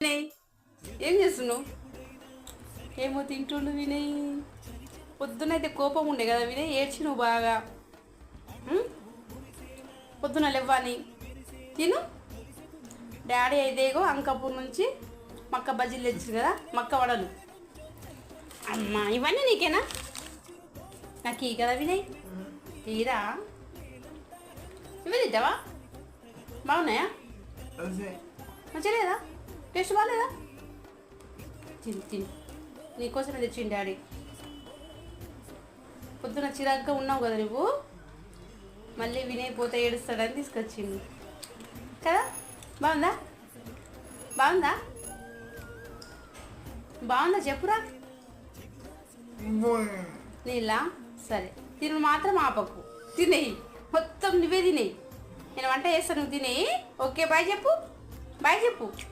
వినయ్. ఏం చేస్తున్నావు? ఏమో తింటుండు వినయ్. పొద్దునైతే కోపం ఉండే కదా వినయ్ ఏడ్చి నువ్వు బాగా? పొద్దున లేవ్వాలి తిను. డాడీ అయితేగో అంకాపూర్ నుంచి మక్క బజ్జీలు తెచ్చింది కదా మక్క వడలు. అమ్మా ఇవన్నీ నీకేనా? నాకు ఈ కదా వినయ్. తీరా? ఇవి తింటావా? బాగున్నాయా? మంచిగా లేదా? టేస్ట్ బాగాలేదా తిని తిని. నీకోసమే తెచ్చింది డాడీ. పొద్దున చిరాగ్గా ఉన్నావు కదా నువ్వు? మళ్ళీ వినైపోతే ఏడుస్తాడని తీసుకొచ్చింది కదా? బాగుందా? బాగుందా? బాగుందా చెప్పురా? నీళ్ళ సరే. తిను మాత్రం ఆపకు. తినేయి. మొత్తం నువ్వే తినేయి. నేను వంట చేస్తాను నువ్వు తినేయి. ఓకే బాయ్ చెప్పు. బాయ్ చెప్పు.